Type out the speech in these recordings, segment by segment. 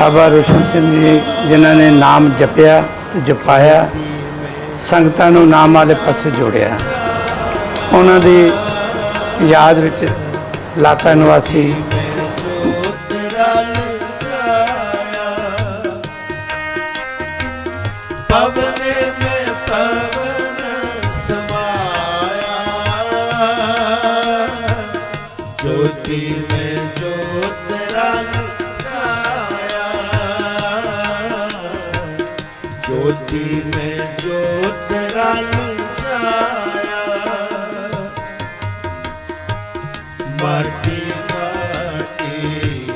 ਬਾਬਾ ਰੋਸ਼ਨ ਸਿੰਘ ਜੀ ਜਿਨ੍ਹਾਂ ਨੇ ਨਾਮ ਜਪਿਆ ਤੇ ਜਪਾਇਆ, ਸੰਗਤਾਂ ਨੂੰ ਨਾਮ ਵਾਲੇ ਪਾਸੇ ਜੋੜਿਆ। ਉਹਨਾਂ ਦੀ ਯਾਦ ਵਿੱਚ ਲਾਤਾ ਨਿਵਾਸੀ ਪਵਨੇ ਮੈਂ ਪਵਨ ਸਮਾਇਆ। ਜੋਤੀ ਮੈਂ ਜੋਤ ਰਲ ਜੋਤੀ ਮੈਂ ਜੋਤ ਰਲ ਜਾਇਆ ਮਾਟੀ ਮਾਟੀ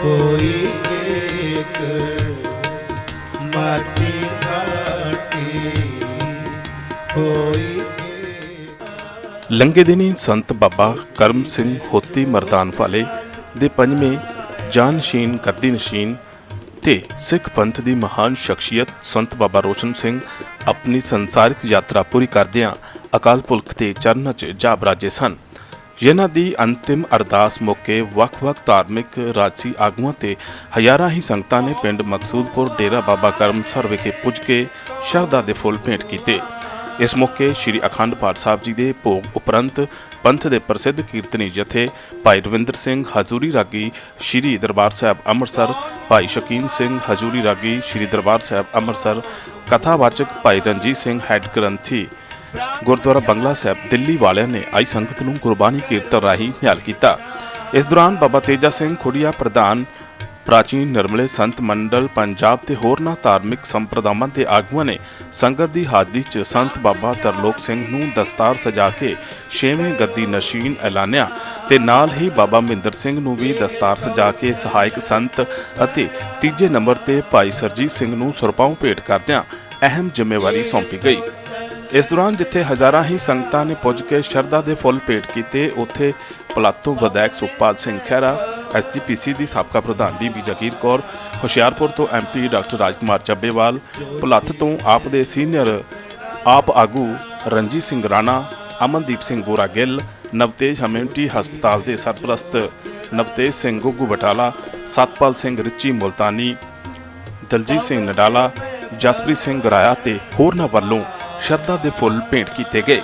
ਕੋਈ ਇੱਕ ਮਾਟੀ ਮਾਟੀ ਕੋਈ ਲੰਗੇ ਦਿਨੀ ਸੰਤ ਬਾਬਾ ਕਰਮ ਸਿੰਘ ਹੋਤੀ ਮਰਦਾਨ ਵਾਲੇ ਦੇ ਪੰਜਵੇਂ ਜਾਨਸ਼ੀਨ ਗੱਦੀ ਨਸ਼ੀਨ ਤੇ ਸਿੱਖ ਪੰਥ ਦੀ ਮਹਾਨ ਸ਼ਖਸੀਅਤ ਸੰਤ ਬਾਬਾ ਰੋਸ਼ਨ ਸਿੰਘ ਆਪਣੀ ਸੰਸਾਰਿਕ ਯਾਤਰਾ ਪੂਰੀ ਕਰਦਿਆਂ ਅਕਾਲ ਪੁਰਖ ਦੇ ਚਰਨਾਂ 'ਚ ਜਾ ਬਰਾਜੇ ਸਨ। ਜਿਨ੍ਹਾਂ ਦੀ ਅੰਤਿਮ ਅਰਦਾਸ ਮੌਕੇ ਵੱਖ-ਵੱਖ ਧਾਰਮਿਕ ਰਾਜਸੀ ਆਗੂਆਂ ਤੇ ਹਜ਼ਾਰਾਂ ਹੀ ਸੰਗਤਾਂ ਨੇ ਪਿੰਡ ਮਕਸੂਦਪੁਰ ਡੇਰਾ ਬਾਬਾ ਕਰਮਸਰ ਵਿਖੇ ਪੁੱਜ ਕੇ ਸ਼ਰਧਾ ਦੇ ਫੁੱਲ ਭੇਂਟ ਕੀਤੇ। ਇਸ ਮੌਕੇ ਸ੍ਰੀ ਅਖੰਡ ਪਾਠ ਸਾਹਿਬ ਜੀ ਦੇ ਭੋਗ ਉਪਰੰਤ ਪੰਥ ਦੇ ਪ੍ਰਸਿੱਧ ਕੀਰਤਨੀ ਜਥੇ ਭਾਈ ਰਵਿੰਦਰ ਸਿੰਘ ਹਜ਼ੂਰੀ ਰਾਗੀ ਸ੍ਰੀ ਦਰਬਾਰ ਸਾਹਿਬ ਅੰਮ੍ਰਿਤਸਰ, ਭਾਈ ਸ਼ਕੀਨ ਸਿੰਘ ਹਜ਼ੂਰੀ ਰਾਗੀ ਸ੍ਰੀ ਦਰਬਾਰ ਸਾਹਿਬ ਅੰਮ੍ਰਿਤਸਰ, ਕਥਾਵਾਚਕ ਭਾਈ ਰਣਜੀਤ ਸਿੰਘ ਹੈੱਡ ਗ੍ਰੰਥੀ ਗੁਰਦੁਆਰਾ ਬੰਗਲਾ ਸਾਹਿਬ ਦਿੱਲੀ ਵਾਲਿਆਂ ਨੇ ਆਈ ਸੰਗਤ ਨੂੰ ਗੁਰਬਾਣੀ ਕੀਰਤਨ ਰਾਹੀਂ ਨਿਹਾਲ ਕੀਤਾ। ਇਸ ਦੌਰਾਨ ਬਾਬਾ ਤੇਜਾ ਸਿੰਘ ਖੁੜੀਆ ਪ੍ਰਧਾਨ ਪ੍ਰਾਚੀਨ ਨਿਰਮਲੇ ਸੰਤ ਮੰਡਲ ਪੰਜਾਬ ਤੇ ਹੋਰਨਾਂ ਧਾਰਮਿਕ ਸੰਪਰਦਾਵਾਂ ਦੇ ਆਗੂਆਂ ਨੇ ਸੰਗਤ ਦੀ ਹਾਜ਼ਰੀ 'ਚ ਸੰਤ ਬਾਬਾ ਤਰਲੋਕ ਸਿੰਘ ਨੂੰ ਦਸਤਾਰ ਸਜਾ ਕੇ ਛੇਵੇਂ ਗੱਦੀ ਨਸ਼ੀਨ ਐਲਾਨਿਆ ਤੇ ਨਾਲ ਹੀ ਬਾਬਾ ਮਹਿੰਦਰ ਸਿੰਘ ਨੂੰ ਵੀ ਦਸਤਾਰ ਸਜਾ ਕੇ ਸਹਾਇਕ ਸੰਤ ਅਤੇ ਤੀਜੇ ਨੰਬਰ ਤੇ ਭਾਈ ਸਰਜੀਤ ਸਿੰਘ ਨੂੰ ਸੁਰਪਾਉ ਭੇਟ ਕਰਦਿਆਂ ਅਹਿਮ ਜ਼ਿੰਮੇਵਾਰੀ ਸੌਂਪੀ ਗਈ। ਇਸ ਦੌਰਾਨ ਜਿੱਥੇ ਹਜ਼ਾਰਾਂ ਹੀ ਸੰਗਤਾਂ ਨੇ ਪੁੱਜ ਕੇ ਸ਼ਰਧਾ ਦੇ ਫੁੱਲ ਭੇਟ ਕੀਤੇ, ਉੱਥੇ ਪਲਾਤੋਂ ਵਿਧਾਇਕ ਸੁਖਪਾਲ ਸਿੰਘ ਖਹਿਰਾ ਐਸਜੀਪੀਸੀ ਦੀ ਸਾਬਕਾ ਪ੍ਰਧਾਨ ਬੀਬੀ ਜਗੀਰ ਕੌਰ, ਹੁਸ਼ਿਆਰਪੁਰ ਤੋਂ ਐਮਪੀ ਡਾਕਟਰ ਰਾਜਕੁਮਾਰ ਚੱਬੇਵਾਲ, ਭੁਲੱਥ ਤੋਂ ਆਪ ਦੇ ਸੀਨੀਅਰ ਆਪ ਆਗੂ ਰਣਜੀਤ ਸਿੰਘ ਰਾਣਾ, ਅਮਨਦੀਪ ਸਿੰਘ ਗੋਰਾ ਗਿੱਲ, ਨਵਤੇਜ ਹਮਿਊਨਿਟੀ ਹਸਪਤਾਲ ਦੇ ਸਰਪ੍ਰਸਤ ਨਵਤੇਜ ਸਿੰਘ ਗੁੱਗੂ ਬਟਾਲਾ, ਸਤਪਾਲ ਸਿੰਘ ਰਿੱਚੀ ਮੁਲਤਾਨੀ, ਦਲਜੀਤ ਸਿੰਘ ਨਡਾਲਾ, ਜਸਪ੍ਰੀਤ ਸਿੰਘ ਗਰਾਇਆ ਤੇ ਹੋਰਨਾਂ ਵੱਲੋਂ ਸ਼ਰਧਾ ਦੇ ਫੁੱਲ ਭੇਂਟ ਕੀਤੇ ਗਏ।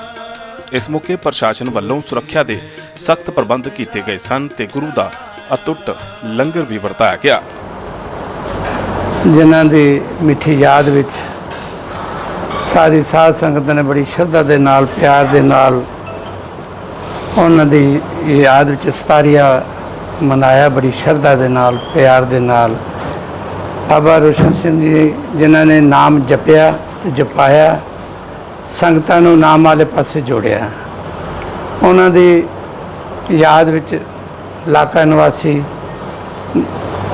ਇਸ ਮੌਕੇ ਪ੍ਰਸ਼ਾਸਨ ਵੱਲੋਂ ਸੁਰੱਖਿਆ ਦੇ ਸਖਤ ਪ੍ਰਬੰਧ ਕੀਤੇ ਗਏ ਸਨ ਤੇ ਗੁਰੂ ਦਾ ਅਟੁੱਟ ਲੰਗਰ ਵੀ ਵਰਤਾਇਆ ਗਿਆ। ਜਿਨ੍ਹਾਂ ਦੀ ਮਿੱਠੀ ਯਾਦ ਵਿੱਚ ਸਾਰੀ ਸਾਧ ਸੰਗਤ ਨੇ ਬੜੀ ਸ਼ਰਧਾ ਦੇ ਨਾਲ, ਪਿਆਰ ਦੇ ਨਾਲ ਉਹਨਾਂ ਦੀ ਯਾਦ ਵਿੱਚ ਸਤਾਰੀਆ ਮਨਾਇਆ, ਬੜੀ ਸ਼ਰਧਾ ਦੇ ਨਾਲ, ਪਿਆਰ ਦੇ ਨਾਲ। ਬਾਬਾ ਰੋਸ਼ਨ ਸਿੰਘ ਜੀ, ਜਿਨ੍ਹਾਂ ਨੇ ਨਾਮ ਜਪਿਆ ਤੇ ਜਪਾਇਆ, ਸੰਗਤਾਂ ਨੂੰ ਨਾਮ ਵਾਲੇ ਪਾਸੇ ਜੋੜਿਆ। ਉਹਨਾਂ ਦੀ ਯਾਦ ਵਿੱਚ ਇਲਾਕਾ ਨਿਵਾਸੀ,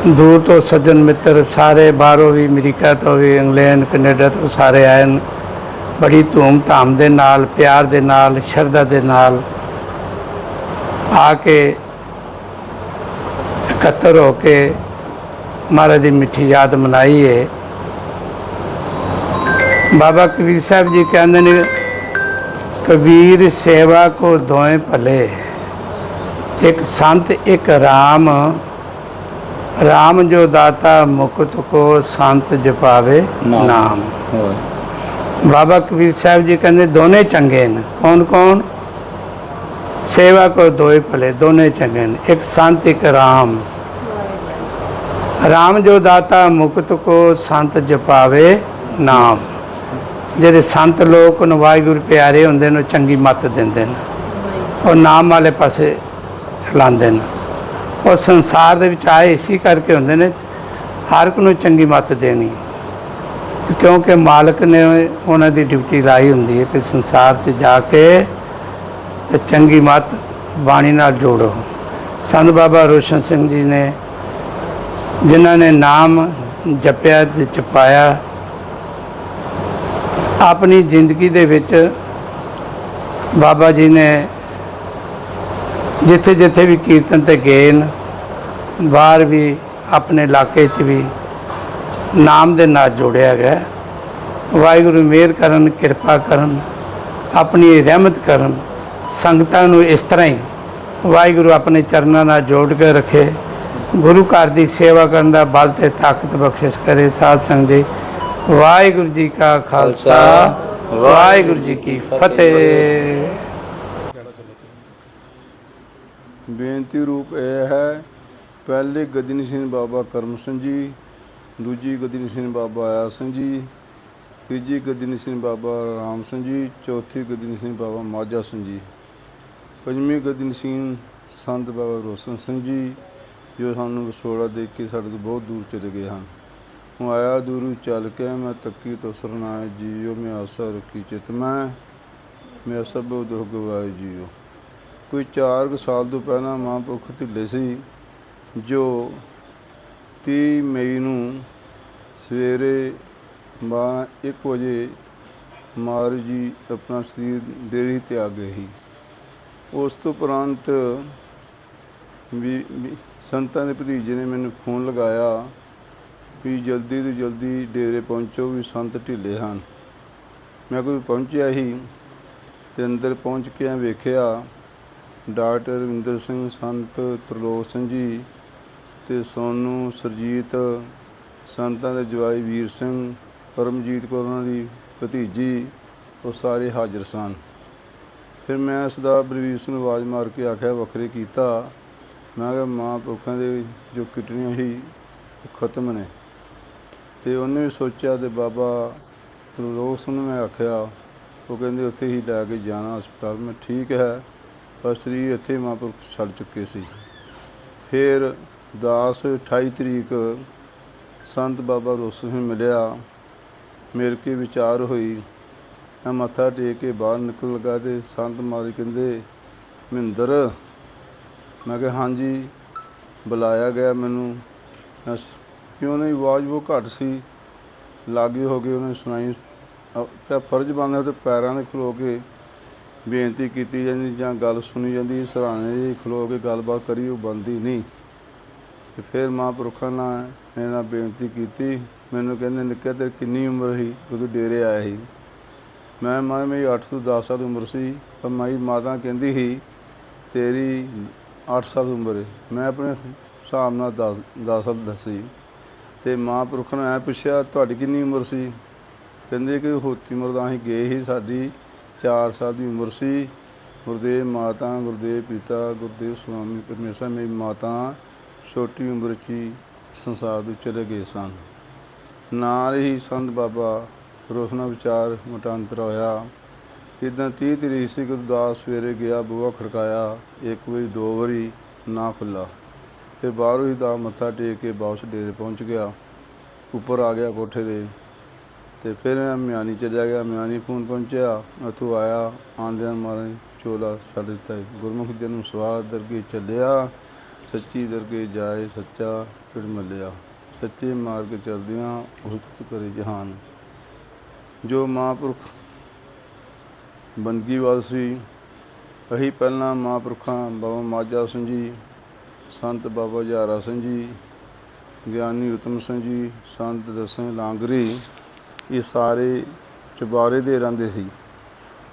ਦੂਰ ਤੋਂ ਸੱਜਣ ਮਿੱਤਰ ਸਾਰੇ ਬਾਹਰੋਂ ਵੀ ਅਮਰੀਕਾ ਤੋਂ ਵੀ ਇੰਗਲੈਂਡ, ਕੈਨੇਡਾ ਤੋਂ ਸਾਰੇ ਆਏ ਨੇ ਬੜੀ ਧੂਮ ਧਾਮ ਦੇ ਨਾਲ, ਪਿਆਰ ਦੇ ਨਾਲ, ਸ਼ਰਧਾ ਦੇ ਨਾਲ ਆ ਕੇ ਇਕੱਤਰ ਹੋ ਕੇ ਮਹਾਰਾਜ ਦੀ ਮਿੱਠੀ ਯਾਦ ਮਨਾਈ ਹੈ ਬਾਬਾ ਕਬੀਰ ਸਾਹਿਬ ਜੀ ਕਹਿੰਦੇ ਨੇ, ਕਬੀਰ ਸੇਵਾ ਕੋ ਦੋਏ ਭਲੇ। ਇੱਕ ਸੰਤ ਇੱਕ ਰਾਮ। ਰਾਮ ਜੋ ਦਾਤਾ ਮੁਕਤ ਕੋ ਸੰਤ ਜਪਾਵੇ ਨਾਮ। ਬਾਬਾ ਕਬੀਰ ਸਾਹਿਬ ਜੀ ਕਹਿੰਦੇ ਦੋਨੇ ਚੰਗੇ ਨੇ। ਕੌਣ ਕੌਣ? ਸੇਵਾ ਕੋ ਦੋਏ ਭਲੇ ਦੋਨੇ ਚੰਗੇ ਨੇ। ਇੱਕ ਸੰਤ ਇੱਕ ਰਾਮ। ਰਾਮ ਜੋ ਦਾਤਾ ਮੁਕਤ ਕੋ ਸੰਤ ਜਪਾਵੇ ਨਾਮ। ਜਿਹੜੇ ਸੰਤ ਲੋਕ ਨੂੰ ਵਾਹਿਗੁਰੂ ਪਿਆਰੇ ਹੁੰਦੇ ਨੇ ਉਹ ਚੰਗੀ ਮੱਤ ਦਿੰਦੇ ਨੇ। ਉਹ ਨਾਮ ਵਾਲੇ ਪਾਸੇ ਲਾਉਂਦੇ ਨੇ। ਉਹ ਸੰਸਾਰ ਦੇ ਵਿੱਚ ਆਏ ਇਸੀ ਕਰਕੇ ਹੁੰਦੇ ਨੇ, ਹਰ ਇੱਕ ਨੂੰ ਚੰਗੀ ਮੱਤ ਦੇਣੀ। ਕਿਉਂਕਿ ਮਾਲਕ ਨੇ ਉਹਨਾਂ ਦੀ ਡਿਊਟੀ ਲਾਈ ਹੁੰਦੀ ਹੈ ਕਿ ਸੰਸਾਰ 'ਚ ਜਾ ਕੇ ਤੇ ਚੰਗੀ ਮੱਤ ਬਾਣੀ ਨਾਲ ਜੋੜੋ। ਸੰਤ ਬਾਬਾ ਰੋਸ਼ਨ ਸਿੰਘ ਜੀ ਨੇ, ਜਿਨ੍ਹਾਂ ਨੇ ਨਾਮ ਜਪਿਆ ਤੇ ਚਪਾਇਆ ਆਪਣੀ ਜ਼ਿੰਦਗੀ ਦੇ ਵਿੱਚ ਬਾਬਾ ਜੀ ਨੇ ਜਿੱਥੇ ਜਿੱਥੇ ਵੀ ਕੀਰਤਨ ਤੇ ਗਏ ਨੇ, ਬਾਹਰ ਵੀ ਆਪਣੇ ਇਲਾਕੇ 'ਚ ਵੀ ਨਾਮ ਦੇ ਨਾਲ ਜੋੜਿਆ ਗਿਆ ਵਾਹਿਗੁਰੂ ਮਿਹਰ ਕਰਨ, ਕਿਰਪਾ ਕਰਨ, ਆਪਣੀ ਰਹਿਮਤ ਕਰਨ, ਸੰਗਤਾਂ ਨੂੰ ਇਸ ਤਰ੍ਹਾਂ ਹੀ ਵਾਹਿਗੁਰੂ ਆਪਣੇ ਚਰਨਾਂ ਨਾਲ ਜੋੜ ਕੇ ਰੱਖੇ। ਗੁਰੂ ਘਰ ਦੀ ਸੇਵਾ ਕਰਨ ਦਾ ਬਲ ਤੇ ਤਾਕਤ ਬਖਸ਼ਿਸ਼ ਕਰੇ ਸਾਧ ਸੰਗਤ ਜੀ ਵਾਹਿਗੁਰੂ ਜੀ ਕਾ ਖਾਲਸਾ, ਵਾਹਿਗੁਰੂ ਜੀ ਕੀ ਫਤਿਹ। ਬੇਨਤੀ ਰੂਪ ਇਹ ਹੈ, ਪਹਿਲੇ ਗਦਨੀ ਸਿੰਘ ਬਾਬਾ ਕਰਮ ਸਿੰਘ ਜੀ, ਦੂਜੀ ਗਦਨੀ ਸਿੰਘ ਬਾਬਾ ਆਇਆ ਸਿੰਘ ਜੀ, ਤੀਜੀ ਗਦਨੀ ਸਿੰਘ ਬਾਬਾ ਰਾਮ ਸਿੰਘ ਜੀ, ਚੌਥੀ ਗਦਨੀ ਸਿੰਘ ਬਾਬਾ ਮਾਝਾ ਸਿੰਘ ਜੀ। ਪੰਜਵੀਂ ਗਦਨੀ ਸਿੰਘ ਸੰਤ ਬਾਬਾ ਰੋਸ਼ਨ ਸਿੰਘ ਜੀ, ਜੋ ਸਾਨੂੰ ਵਿਛੋੜਾ ਦੇਖ ਕੇ ਸਾਡੇ ਤੋਂ ਬਹੁਤ ਦੂਰ ਚਲੇ ਗਏ ਹਨ। ਹੁਣ ਆਇਆ ਦੂਰੂ ਚੱਲ ਕੇ ਮੈਂ ਤੱਕੀ ਤੋਂ ਸਰਨਾਏ ਜੀਓ, ਮੈਂ ਆਸਾ ਰੱਖੀ ਚਿਤ ਮੈਂ ਮੈਂ ਸਭ ਦੁਖ ਗਵਾਏ ਜੀਓ। ਕੋਈ 4 ਸਾਲ ਤੋਂ ਪਹਿਲਾਂ ਮਹਾਂਪੁਰਖ ਢਿੱਲੇ ਸੀ, ਜੋ 30 ਮਈ ਨੂੰ ਸਵੇਰੇ ਬਾਰਾਂ ਇੱਕ ਵਜੇ ਮਾਰ ਜੀ ਆਪਣਾ ਸਰੀਰ ਦੇਰੀ ਤਿਆਗ ਗਏ ਸੀ। ਉਸ ਤੋਂ ਉਪਰੰਤ ਵੀ ਸੰਤਾਂ ਦੇ ਭਤੀਜੇ ਨੇ ਮੈਨੂੰ ਫੋਨ ਲਗਾਇਆ ਵੀ ਜਲਦੀ ਤੋਂ ਜਲਦੀ ਡੇਰੇ ਪਹੁੰਚੋ ਵੀ ਸੰਤ ਢਿੱਲੇ ਹਨ। ਮੈਂ ਕੋਈ ਪਹੁੰਚਿਆ ਹੀ ਤੇ ਅੰਦਰ ਪਹੁੰਚ ਕੇ ਮੈਂ ਵੇਖਿਆ ਡਾਕਟਰ ਰਵਿੰਦਰ ਸਿੰਘ, ਸੰਤ ਤਰਲੋਕ ਸਿੰਘ ਜੀ ਤੇ ਸੋਨੂ ਸਰਜੀਤ, ਸੰਤਾਂ ਦੇ ਜਵਾਈ ਵੀਰ ਸਿੰਘ, ਪਰਮਜੀਤ ਕੌਰ ਉਹਨਾਂ ਦੀ ਭਤੀਜੀ, ਉਹ ਸਾਰੇ ਹਾਜ਼ਰ ਸਨ। ਫਿਰ ਮੈਂ ਸਦਾ ਦਾ ਬਲਵੀਰ ਸਿੰਘ ਆਵਾਜ਼ ਮਾਰ ਕੇ ਆਖਿਆ, ਵੱਖਰੇ ਕੀਤਾ। ਮੈਂ ਕਿਹਾ, ਮਾਂ ਪੁਰਖਾਂ ਦੇ ਜੋ ਕਿਟਣੀਆਂ ਸੀ, ਉਹ ਖਤਮ ਨੇ। ਤੇ ਉਹਨੇ ਵੀ ਸੋਚਿਆ ਤੇ ਬਾਬਾ ਤਰਲੋਕ ਸਿੰਘ ਨੂੰ ਮੈਂ ਆਖਿਆ, ਉਹ ਕਹਿੰਦੇ, ਉੱਥੇ ਹੀ ਲੈ ਕੇ ਜਾਣਾ ਹਸਪਤਾਲ। ਮੈਂ ਠੀਕ ਹੈ। ਪਰ ਸਰੀਰ ਇੱਥੇ ਮਹਾਂਪੁਰਖ ਛੱਡ ਚੁੱਕੇ ਸੀ। ਫਿਰ 10 28 ਤਰੀਕ ਸੰਤ ਬਾਬਾ ਰੋਸੂ ਨੂੰ ਮਿਲਿਆ। ਮਿਲ ਕੇ ਵਿਚਾਰ ਹੋਈ। ਮੈਂ ਮੱਥਾ ਟੇਕ ਕੇ ਬਾਹਰ ਨਿਕਲ ਲਗਾ ਤੇ ਸੰਤ ਮਾਰੀ ਕਹਿੰਦੇ, ਮਹਿੰਦਰ। ਮੈਂ ਕਿਹਾ, ਹਾਂਜੀ, ਬੁਲਾਇਆ ਗਿਆ ਮੈਨੂੰ। ਕਿਉਂ ਨਹੀਂ? ਆਵਾਜ਼ ਉਹ ਘੱਟ ਸੀ। ਲਾਗੇ ਹੋ ਕੇ ਉਹਨੇ ਸੁਣਾਈ। ਕਿ ਫਰਜ਼ ਬਣਦਾ ਤੇ ਪੈਰਾਂ ਨੇ ਖਲੋ ਕੇ ਬੇਨਤੀ ਕੀਤੀ ਜਾਂਦੀ ਜਾਂ ਗੱਲ ਸੁਣੀ ਜਾਂਦੀ, ਸਰਾਣੇ ਜੀ ਖਲੋ ਕੇ ਗੱਲਬਾਤ ਕਰੀ, ਉਹ ਬੰਦੀ ਨਹੀਂ। ਤੇ ਫਿਰ ਮਹਾਂਪੁਰਖਾਂ ਨਾਲ ਮੇਰੇ ਨਾਲ ਬੇਨਤੀ ਕੀਤੀ, ਮੈਨੂੰ ਕਹਿੰਦੇ, ਨਿੱਕੇ ਤੇ ਕਿੰਨੀ ਉਮਰ ਸੀ? ਉਦੋਂ ਡੇਰੇ ਆਇਆ ਸੀ। ਮੈਂ ਮੈਂ, ਮੇਰੀ 8 ਤੋਂ 10 ਸਾਲ ਉਮਰ ਸੀ, ਪਰ ਮਾਈ ਮਾਤਾ ਕਹਿੰਦੀ ਸੀ, ਤੇਰੀ 8 ਸਾਲ ਉਮਰ ਹੈ ਮੈਂ ਆਪਣੇ ਹਿਸਾਬ ਨਾਲ 10 10 ਸਾਲ ਦੱਸੀ। ਤੇ ਮਹਾਂਪੁਰਖ ਨੂੰ ਐ ਪੁੱਛਿਆ, ਤੁਹਾਡੀ ਕਿੰਨੀ ਉਮਰ ਸੀ? ਕਹਿੰਦੇ ਕਿ ਹੋਤੀ ਉਮਰ ਦਾ ਅਸੀਂ ਗਏ ਸੀ ਸਾਡੀ 4 ਸਾਲ ਦੀ ਉਮਰ ਸੀ। ਗੁਰਦੇਵ ਮਾਤਾ, ਗੁਰਦੇਵ ਪਿਤਾ, ਗੁਰਦੇਵ ਸੁਆਮੀ ਪਰਮੇਸ਼ਰ ਮੇਰੀ ਮਾਤਾ ਛੋਟੀ ਉਮਰ 'ਚ ਹੀ ਸੰਸਾਰ ਤੋਂ ਚਲੇ ਗਏ ਸਨ। ਨਾਲ ਹੀ ਸੰਤ ਬਾਬਾ ਰੋਸ਼ਨਾ ਵਿਚਾਰ ਮਟਾਂਤਰ ਹੋਇਆ। ਕਿਦਾਂ 30 ਤਰੀਕ ਸੀ ਗੁਰਦਾਸ ਸਵੇਰੇ ਗਿਆ, ਬੂਹਾ ਖੜਕਾਇਆ, ਇੱਕ ਵਾਰੀ, ਦੋ ਵਾਰੀ, ਨਾ ਖੁੱਲਾ ਫਿਰ ਬਾਹਰੋਂ ਹੀ ਦਾ ਮੱਥਾ ਟੇਕ ਕੇ ਵਾਪਸ ਡੇਰੇ ਪਹੁੰਚ ਗਿਆ। ਉੱਪਰ ਆ ਗਿਆ ਕੋਠੇ ਦੇ ਤੇ ਫਿਰ ਮੈਂ ਮਿਆਨੀ ਚਲਿਆ ਗਿਆ ਮਿਆਨੀ ਫੋਨ ਪਹੁੰਚਿਆ, ਉੱਥੋਂ ਆਇਆ, ਆਂਦਿਆਂ ਮਾਰੇ ਚੋਲਾ ਛੱਡ ਦਿੱਤਾ। ਗੁਰਮੁਖ ਜਨਮ ਸਵਾਦ ਦਰਗੇ ਚੱਲਿਆ, ਸੱਚੀ ਦਰਗੇ ਜਾਏ ਸੱਚਾ ਫਿਰ ਮਿਲਿਆ। ਸੱਚੇ ਮਾਰਗ ਚਲਦਿਆਂ ਉਸਤ ਕਰੇ ਜਹਾਨ। ਜੋ ਮਹਾਂਪੁਰਖ ਬੰਦਗੀ ਵਾਲ ਸੀ, ਅਹੀ ਪਹਿਲਾਂ ਮਹਾਂਪੁਰਖਾਂ ਬਾਬਾ ਮਾਝਾ ਸਿੰਘ ਜੀ, ਸੰਤ ਬਾਬਾ ਜਾਰਾ ਸਿੰਘ ਜੀ, ਗਿਆਨੀ ਉਤਮ ਸਿੰਘ ਜੀ, ਸੰਤ ਦਰਸ਼ਨ ਲਾਂਗਰੀ ਇਹ ਸਾਰੇ ਚੁਬਾਰੇ ਦੇ ਰਹਿੰਦੇ ਸੀ।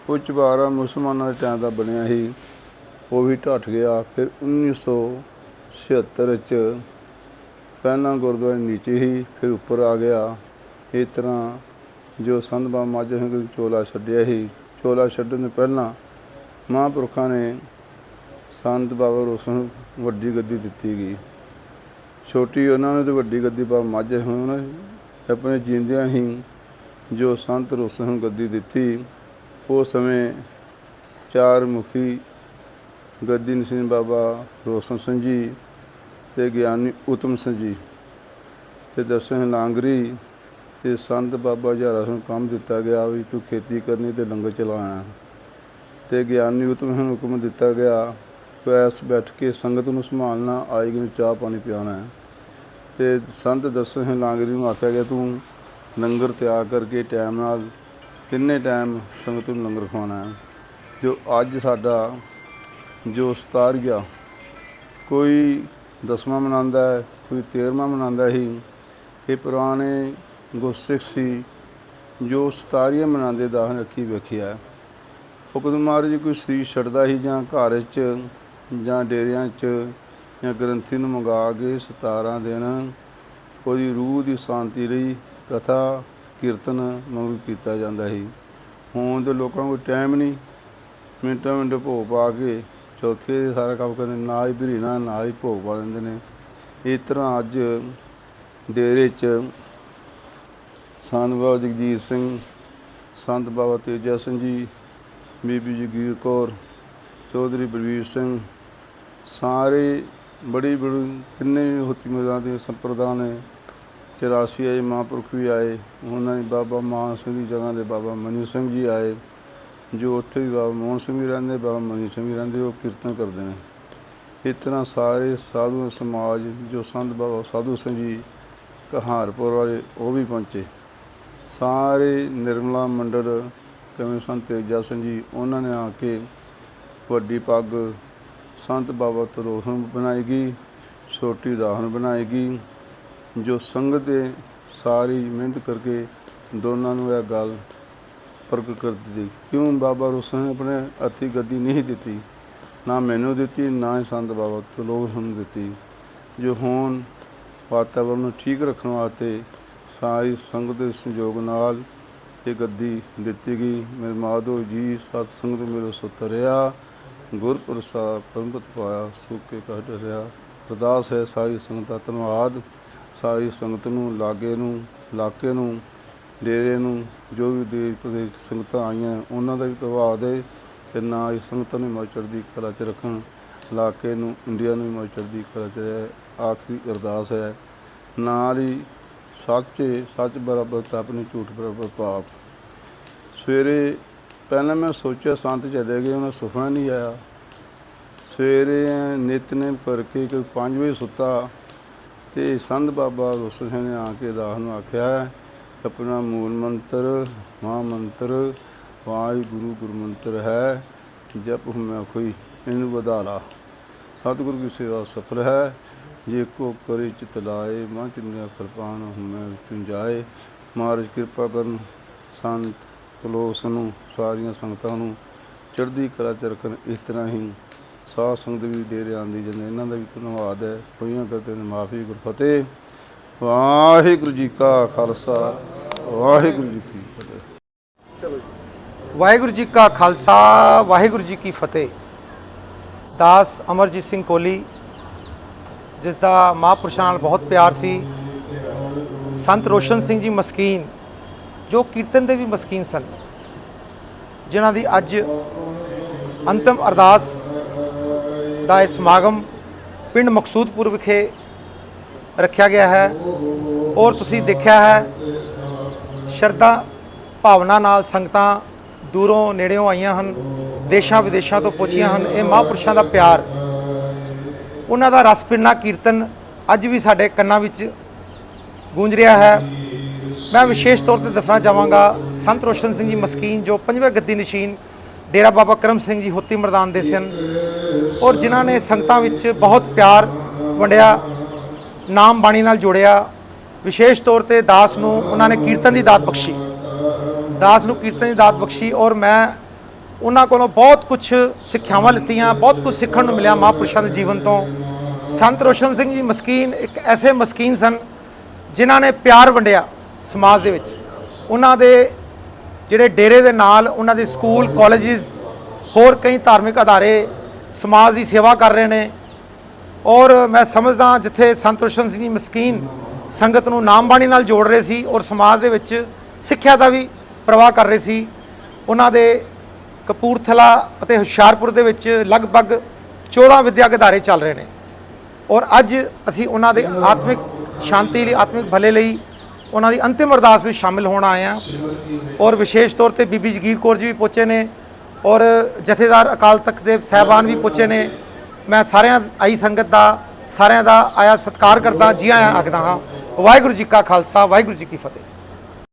ਉਹ ਚੁਬਾਰਾ ਮੁਸਲਮਾਨਾਂ ਦੇ ਟਾਈਮ ਦਾ ਬਣਿਆ ਸੀ। ਉਹ ਵੀ ਢੱਠ ਗਿਆ। ਫਿਰ 1976 ਚ ਪਹਿਲਾਂ ਗੁਰਦੁਆਰੇ ਨੀਚੇ ਹੀ ਫਿਰ ਉੱਪਰ ਆ ਗਿਆ। ਇਸ ਤਰ੍ਹਾਂ ਜੋ ਸੰਤ ਬਾਬਾ ਮਾਝਾ ਸਿੰਘ ਨੇ ਚੋਲਾ ਛੱਡਿਆ ਸੀ। ਚੋਲਾ ਛੱਡਣ ਤੋਂ ਪਹਿਲਾਂ ਮਹਾਂਪੁਰਖਾਂ ਨੇ ਸੰਤ ਬਾਬਾ ਰੋਸ਼ਨ ਨੂੰ ਵੱਡੀ ਗੱਦੀ ਦਿੱਤੀ ਗਈ। ਛੋਟੀ ਉਹਨਾਂ ਨੇ ਤੇ ਵੱਡੀ ਗੱਦੀ ਬਾਬਾ ਮਾਝੇ ਸਿੰਘ ਨੇ। ਆਪਣੇ ਜੀਂਦਿਆਂ ਹੀ ਜੋ ਸੰਤ ਰੋਸ਼ਨ ਨੂੰ ਗੱਦੀ ਦਿੱਤੀ ਉਸ ਸਮੇਂ ਚਾਰ ਮੁਖੀ ਗੱਦੀ ਨਸੀਨ ਬਾਬਾ ਰੋਸ਼ਨ ਸਿੰਘ ਜੀ ਤੇ ਗਿਆਨੀ ਉਤਮ ਸਿੰਘ ਜੀ ਤੇ ਦਰਸ਼ਨ ਲਾਂਗਰੀ ਤੇ ਸੰਤ ਬਾਬਾ ਹਜ਼ਾਰਾ ਸਿੰਘ ਕੰਮ ਦਿੱਤਾ ਗਿਆ ਵੀ ਤੂੰ ਖੇਤੀ ਕਰਨੀ ਤੇ ਲੰਗਰ ਚਲਾਉਣਾ। ਤੇ ਗਿਆਨੀ ਉਤਮ ਨੂੰ ਹੁਕਮ ਦਿੱਤਾ ਗਿਆ ਕਿ ਐਸ ਬੈਠ ਕੇ ਸੰਗਤ ਨੂੰ ਸੰਭਾਲਣਾ ਆਏਗੀ ਨੂੰ ਚਾਹ ਪਾਣੀ ਪਿਆਉਣਾ। ਹੈ ਤੇ ਸੰਤ ਦਰਸ਼ਨ ਲਾਂਗਰੀ ਨੂੰ ਆਖਿਆ ਗਿਆ, ਤੂੰ ਲੰਗਰ ਤਿਆਰ ਕਰਕੇ ਟਾਈਮ ਨਾਲ ਤਿੰਨੇ ਟਾਈਮ ਸੰਗਤ ਨੂੰ ਲੰਗਰ ਖਵਾਉਣਾ ਹੈ। ਜੋ ਅੱਜ ਸਾਡਾ ਜੋ ਸਤਾਰ ਗਿਆ ਕੋਈ ਦਸਵਾਂ ਮਨਾਉਂਦਾ ਹੈ, ਕੋਈ 13ਵਾਂ ਮਨਾਉਂਦਾ ਸੀ ਇਹ ਪੁਰਾਣੇ ਗੁਰਸਿੱਖ ਸੀ, ਜੋ ਸਤਾਰੀਆਂ ਮਨਾਉਂਦੇ ਦਾ ਰੱਖੀ ਵੇਖਿਆ ਹੁਕਮ ਮਹਾਰਾਜ ਕੋਈ ਸਰੀਰ ਛੱਡਦਾ ਸੀ ਜਾਂ ਘਰ 'ਚ ਜਾਂ ਡੇਰਿਆਂ 'ਚ ਜਾਂ ਗ੍ਰੰਥੀ ਨੂੰ ਮੰਗਾ ਕੇ 17 ਦਿਨ ਉਹਦੀ ਰੂਹ ਦੀ ਸ਼ਾਂਤੀ ਲਈ ਕਥਾ, ਕੀਰਤਨ ਮੰਗ ਕੀਤਾ ਜਾਂਦਾ ਸੀ। ਹੁਣ ਦੇ ਲੋਕਾਂ ਕੋਲ ਟਾਈਮ ਨਹੀਂ ਮਿੰਟਾਂ ਮਿੰਟ ਭੋਗ ਪਾ ਕੇ ਚੌਥੇ ਦੇ ਸਾਰਾ ਕੰਮ ਕਰਦੇ ਨਾ। ਹੀ ਬਰੀਨਾ ਨਾ ਹੀ ਭੋਗ ਪਾ ਦਿੰਦੇ ਨੇ। ਇਸ ਤਰ੍ਹਾਂ ਅੱਜ ਡੇਰੇ 'ਚ ਸੰਤ ਬਾਬਾ ਜਗਜੀਤ ਸਿੰਘ, ਸੰਤ ਬਾਬਾ ਤੇਜਾ ਸਿੰਘ ਜੀ, ਬੀਬੀ ਜਗੀਰ ਕੌਰ, ਚੌਧਰੀ ਬਲਵੀਰ ਸਿੰਘ, ਸਾਰੇ ਬੜੀ ਬੜੀ ਕਿੰਨੇ ਵੀ ਹੋਤੀ ਦੇ ਸੰਪਰਦਾ ਨੇ। 84 ਆਏ, ਮਹਾਂਪੁਰਖ ਵੀ ਆਏ, ਉਹਨਾਂ ਦੀ ਬਾਬਾ ਮਾਨ ਸਿੰਘ ਦੀ ਜਗ੍ਹਾ ਦੇ ਬਾਬਾ ਮਨੀ ਸਿੰਘ ਜੀ ਆਏ, ਜੋ ਉੱਥੇ ਵੀ ਬਾਬਾ ਮੋਹਨ ਸਿੰਘ ਵੀ ਰਹਿੰਦੇ, ਬਾਬਾ ਮਨੀ ਸਿੰਘ ਵੀ ਰਹਿੰਦੇ, ਉਹ ਕੀਰਤਨ ਕਰਦੇ ਨੇ। ਇਸ ਤਰ੍ਹਾਂ ਸਾਰੇ ਸਾਧੂ ਸਮਾਜ, ਜੋ ਸੰਤ ਬਾਬਾ ਸਾਧੂ ਸਿੰਘ ਜੀ ਕਹਾਰਪੁਰ ਵਾਲੇ, ਉਹ ਵੀ ਪਹੁੰਚੇ। ਸਾਰੇ ਨਿਰਮਲਾ ਮੰਡਲ, ਕਿਵੇਂ ਸੰਤ ਤੇਜਾ ਸਿੰਘ ਜੀ, ਉਹਨਾਂ ਨੇ ਆ ਕੇ ਵੱਡੀ ਪੱਗ ਸੰਤ ਬਾਬਾ ਤਰੋਹਨ ਬਣਾਏਗੀ, ਛੋਟੀ ਦਾਹਨ ਬਣਾਏਗੀ ਜੋ ਸੰਗਤ ਦੇ ਸਾਰੀ ਮਿਹਨਤ ਕਰਕੇ ਦੋਨਾਂ ਨੂੰ ਇਹ ਗੱਲ ਪ੍ਰਗਟ ਕਰ ਦਿੱਤੀ। ਕਿਉਂ ਬਾਬਾ ਰੁਸਨ ਨੇ ਆਪਣੇ ਹੱਥੀ ਗੱਦੀ ਨਹੀਂ ਦਿੱਤੀ? ਨਾ ਮੈਨੂੰ ਦਿੱਤੀ, ਨਾ ਹੀ ਸੰਤ ਬਾਬਾ ਤਰੋਹਨ ਨੂੰ ਦਿੱਤੀ। ਜੋ ਹੁਣ, ਵਾਤਾਵਰਨ ਨੂੰ ਠੀਕ ਰੱਖਣ ਵਾਸਤੇ ਸਾਰੀ ਸੰਗਤ ਦੇ ਸੰਯੋਗ ਨਾਲ ਇਹ ਗੱਦੀ ਦਿੱਤੀ ਗਈ। ਮੇਰੇ ਮਾਧੋ ਜੀ, ਸਤ ਸੰਗਤ ਮੇਰੇ ਸੁਤਰਿਆ ਗੁਰ ਪ੍ਰਸਾਦ ਪਰਮਪਤ ਪਾਇਆ, ਸੁੱਕੇ ਕੱਢ ਰਿਆ ਅਰਦਾਸ ਹੈ ਸਾਰੀ ਸੰਗਤ ਦਾ ਧੰਨਵਾਦ। ਸਾਰੀ ਸੰਗਤ ਨੂੰ, ਲਾਗੇ ਨੂੰ, ਇਲਾਕੇ ਨੂੰ, ਡੇਰੇ ਨੂੰ, ਜੋ ਵੀ ਦੇਸ਼ ਪ੍ਰਦੇਸ਼ ਸੰਗਤਾਂ ਆਈਆਂ, ਉਹਨਾਂ ਦਾ ਵੀ ਧੰਨਵਾਦ ਦੇ ਤੇ ਨਾ ਹੀ ਸੰਗਤਾਂ ਨੂੰ ਹਿਮਾਚਲ ਦੀ ਕਲਾ 'ਚ ਰੱਖਣ, ਇਲਾਕੇ ਨੂੰ, ਇੰਡੀਆ ਨੂੰ ਹਿਮਾਚਲ ਦੀ ਕਲਾ 'ਚ ਰਹਿ, ਆਖਰੀ ਅਰਦਾਸ ਹੈ। ਨਾਲ ਹੀ ਸੱਚੇ, ਸੱਚ ਬਰਾਬਰ ਤਪ ਨਹੀਂ ਝੂਠ ਬਰਾਬਰ ਪਾਪ। ਸਵੇਰੇ ਪਹਿਲਾਂ ਮੈਂ ਸੋਚਿਆ, ਸੰਤ ਚਲੇ ਗਏ, ਉਹਨਾਂ ਸੁਪਨਾ ਨਹੀਂ ਆਇਆ। ਸਵੇਰੇ ਨਿਤਨੇਮ ਕਰਕੇ ਕੋਈ 5 ਵਜੇ ਸੁੱਤਾ। ਤੇ ਸੰਤ ਬਾਬਾ ਰੁਸਨ ਸਿੰਘ ਨੇ ਆ ਕੇ ਦਾਸ ਨੂੰ ਆਖਿਆ ਆਪਣਾ ਮੂਲ ਮੰਤਰ, ਮਹਾ ਮੰਤਰ, ਵਾਹਿਗੁਰੂ ਗੁਰੂ ਮੰਤਰ ਹੈ, ਜਪ ਮੈਂ ਕੋਈ ਇਹਨੂੰ ਵਧਾ ਸਤਿਗੁਰੂ ਕੀ ਸੇਵਾ ਸਫ਼ਰ ਹੈ। ਜੇ ਕੋ ਕਰੇ ਚਿਤ ਲਾਏ ਮਨ ਚਿੰਦਿਆ ਕਿਰਪਾਨ ਹਮੇ ਪਿੰਜਾਏ ਮਹਾਰਾਜ ਕਿਰਪਾ ਕਰਨ, ਸੰਤ ਤਲੋਸ ਨੂੰ, ਸਾਰੀਆਂ ਸੰਗਤਾਂ ਨੂੰ ਚੜ੍ਹਦੀ ਕਲਾ ਚ ਰੱਖਣ, ਇਸ ਤਰ੍ਹਾਂ ਹੀ ਸਾਧ ਸੰਗਤ ਵੀ ਡੇਰੇ ਆਂਦੀ ਜਾਂਦੇ, ਇਹਨਾਂ ਦਾ ਵੀ ਧੰਨਵਾਦ ਹੈ। ਹੋਈਆਂ ਕਰਦੇ ਨੇ ਮਾਫੀ, ਗੁਰਫਤਿਹ। ਵਾਹਿਗੁਰੂ ਜੀ ਕਾ ਖਾਲਸਾ, ਵਾਹਿਗੁਰੂ ਜੀ ਕੀ ਫਤਿਹ। ਵਾਹਿਗੁਰੂ ਜੀ ਕਾ ਖਾਲਸਾ, ਵਾਹਿਗੁਰੂ ਜੀ ਕੀ ਫਤਿਹ। ਦਾਸ ਅਮਰਜੀਤ ਸਿੰਘ ਕੋਲੀ, ਜਿਸ ਦਾ ਮਹਾਂਪੁਰਸ਼ਾਂ ਨਾਲ ਬਹੁਤ ਪਿਆਰ ਸੀ। ਸੰਤ ਰੋਸ਼ਨ ਸਿੰਘ ਜੀ ਮਸਕੀਨ, ਜੋ ਕੀਰਤਨ ਦੇ ਵੀ ਮਸਕੀਨ ਸਨ। ਜਿਨ੍ਹਾਂ ਦੀ ਅੱਜ ਅੰਤਮ ਅਰਦਾਸ ਦਾ ਇਹ ਸਮਾਗਮ ਪਿੰਡ ਮਕਸੂਦਪੁਰ ਵਿਖੇ ਰੱਖਿਆ ਗਿਆ ਹੈ ਔਰ ਤੁਸੀਂ ਦੇਖਿਆ ਹੈ ਸ਼ਰਧਾ ਭਾਵਨਾ ਨਾਲ ਸੰਗਤਾਂ ਦੂਰੋਂ ਨੇੜਿਓਂ ਆਈਆਂ ਹਨ, ਦੇਸ਼ਾਂ ਵਿਦੇਸ਼ਾਂ ਤੋਂ ਪਹੁੰਚੀਆਂ ਹਨ। ਇਹ ਮਹਾਂਪੁਰਸ਼ਾਂ ਦਾ ਪਿਆਰ, ਉਹਨਾਂ ਦਾ ਰਸ ਪਿੰਨਾ ਕੀਰਤਨ ਅੱਜ ਵੀ ਸਾਡੇ ਕੰਨਾਂ ਵਿੱਚ ਗੂੰਜ ਰਿਹਾ ਹੈ। ਮੈਂ ਵਿਸ਼ੇਸ਼ ਤੌਰ ਤੇ ਦੱਸਣਾ ਚਾਹਾਂਗਾ, ਸੰਤ ਰੋਸ਼ਨ ਸਿੰਘ ਜੀ ਮਸਕੀਨ, ਜੋ ਪੰਜਵੇਂ ਗੱਦੀ ਨਸ਼ੀਨ ਡੇਰਾ ਬਾਬਾ ਕਰਮ ਸਿੰਘ ਜੀ ਹੋਤੀ ਮਰਦਾਨ ਦੇ ਸਨ। ਔਰ ਜਿਨ੍ਹਾਂ ਨੇ ਸੰਗਤਾਂ ਵਿੱਚ ਬਹੁਤ ਪਿਆਰ ਵੰਡਿਆ, ਨਾਮ ਬਾਣੀ ਨਾਲ ਜੋੜਿਆ, ਵਿਸ਼ੇਸ਼ ਤੌਰ ਤੇ ਦਾਸ ਨੂੰ ਉਹਨਾਂ ਨੇ ਕੀਰਤਨ ਦੀ ਦਾਤ ਬਖਸ਼ੀ। ਦਾਸ ਨੂੰ ਕੀਰਤਨ ਦੀ ਦਾਤ ਬਖਸ਼ੀ ਔਰ ਮੈਂ ਉਹਨਾਂ ਕੋਲੋਂ ਬਹੁਤ ਕੁਝ ਸਿੱਖਿਆਵਾਂ ਲਿੱਤੀਆਂ, ਬਹੁਤ ਕੁਝ ਸਿੱਖਣ ਨੂੰ ਮਿਲਿਆ ਮਹਾਂਪੁਰਸ਼ਾਂ ਦੇ ਜੀਵਨ ਤੋਂ। ਸੰਤ ਰੋਸ਼ਨ ਸਿੰਘ ਜੀ ਮਸਕੀਨ ਇੱਕ ਐਸੇ ਮਸਕੀਨ ਸਨ ਜਿਨ੍ਹਾਂ ਨੇ ਪਿਆਰ ਵੰਡਿਆ ਸਮਾਜ ਦੇ ਵਿੱਚ। ਉਹਨਾਂ ਦੇ ਜਿਹੜੇ ਡੇਰੇ ਦੇ ਨਾਲ ਉਹਨਾਂ ਦੇ ਸਕੂਲ ਕਾਲਜਿਸ ਹੋਰ ਕਈ ਧਾਰਮਿਕ ਅਦਾਰੇ ਸਮਾਜ ਦੀ ਸੇਵਾ ਕਰ ਰਹੇ ਨੇ। ਔਰ ਮੈਂ ਸਮਝਦਾ ਜਿੱਥੇ ਸੰਤ ਰੋਸ਼ਨ ਸਿੰਘ ਜੀ ਮਸਕੀਨ ਸੰਗਤ ਨੂੰ ਨਾਮ ਬਾਣੀ ਨਾਲ ਜੋੜ ਰਹੇ ਸੀ ਔਰ ਸਮਾਜ ਦੇ ਵਿੱਚ ਸਿੱਖਿਆ ਦਾ ਵੀ ਪ੍ਰਵਾਹ ਕਰ ਰਹੇ ਸੀ, ਉਹਨਾਂ ਦੇ ਕਪੂਰਥਲਾ ਅਤੇ ਹੁਸ਼ਿਆਰਪੁਰ ਦੇ ਵਿੱਚ ਲਗਭਗ 14 ਵਿਦਿਅਕ ਅਦਾਰੇ ਚੱਲ ਰਹੇ ਨੇ। ਔਰ ਅੱਜ ਅਸੀਂ ਉਹਨਾਂ ਦੇ ਆਤਮਿਕ ਸ਼ਾਂਤੀ ਲਈ, ਆਤਮਿਕ ਭਲੇ ਲਈ ਉਹਨਾਂ ਦੀ ਅੰਤਿਮ ਅਰਦਾਸ ਵਿੱਚ ਸ਼ਾਮਿਲ ਹੋਣ ਆਏ ਆ ਔਰ ਵਿਸ਼ੇਸ਼ ਤੌਰ ਤੇ ਬੀਬੀ ਜਗੀਰ ਕੌਰ ਜੀ ਵੀ ਪਹੁੰਚੇ ਨੇ ਔਰ ਜਥੇਦਾਰ ਅਕਾਲ ਤਖਤ ਦੇ ਸਹਿਬਾਨ ਵੀ ਪਹੁੰਚੇ ਨੇ। ਮੈਂ ਸਾਰਿਆਂ ਆਈ ਸੰਗਤ ਦਾ, ਸਾਰਿਆਂ ਦਾ ਆਇਆ ਸਤਿਕਾਰ ਕਰਦਾ, ਜੀ ਆਇਆਂ ਆਖਦਾ ਹਾਂ। ਵਾਹਿਗੁਰੂ ਜੀ ਕਾ ਖਾਲਸਾ, ਵਾਹਿਗੁਰੂ ਜੀ ਕੀ ਫਤਿਹ।